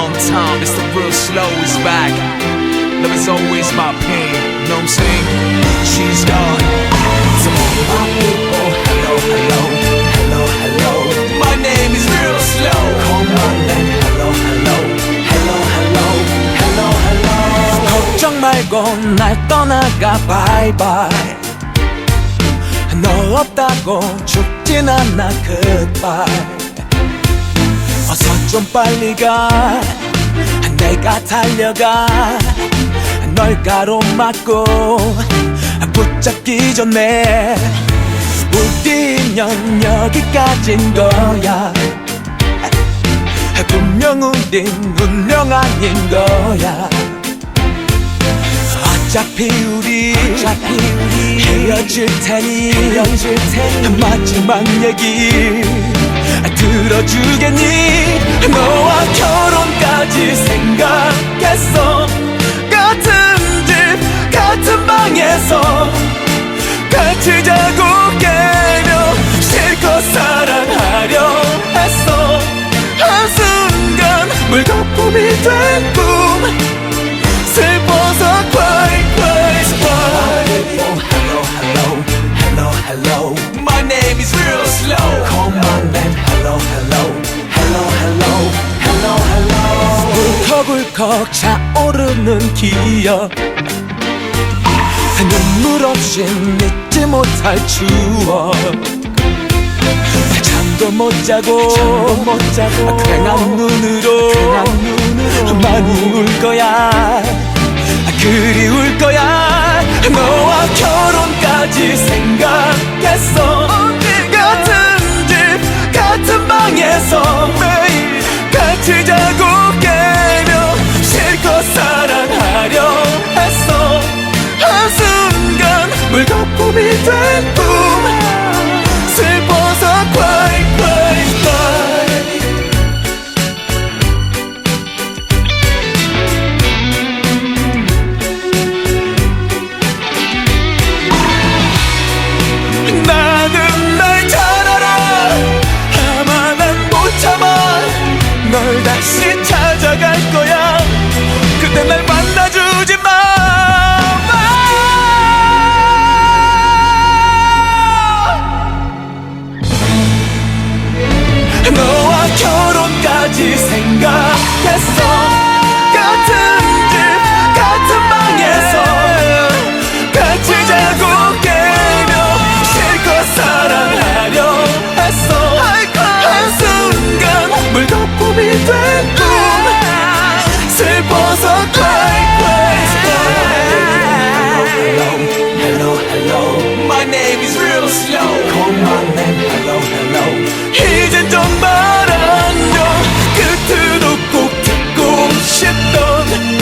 time, it's the real slow is back. Love is always my pain, you know what I'm saying? She's gone. So my people, hello, hello, hello, hello. My name is real slow. Call my name, hello, hello, hello, hello, hello, hello. 걱정 말고 날 떠나가 바이바이 너 없다고 죽진 않아 goodbye 어서 좀 빨리 가. 내가 달려가. 널 가로막고 붙잡기 전에 우리 인연 여기까지인 거야. 분명 우린 운명 아닌 거야. 어차피 우리, 어차피 우리 헤어질 테니, 헤어질 테니 마지막 얘기 들어주겠니? 너와 결혼까지 생각했어. 같은 집 같은 방에서 같이 자고 깨며 실컷 사랑하려 했어. 한순간 물거품이 된꿈 울컥울컥 차오르는 기억. 눈물 없이 잊지 못할 추억. 잠도 못 자고 못 자고. 그냥 눈으로 많이 울 거야. 그리울 거야. 너와 결혼까지 생각했어 사랑하려 했어. 한순간 물거품이 된 꿈. 슬퍼서 cry cry 나는 날 잘 알아 아마 난못 참아. 널 다시 찾아갈 거야 그때 날 만나주지 마. 너와 결혼까지 생각했어. 같은 집 같은 방에서 같이 자고 could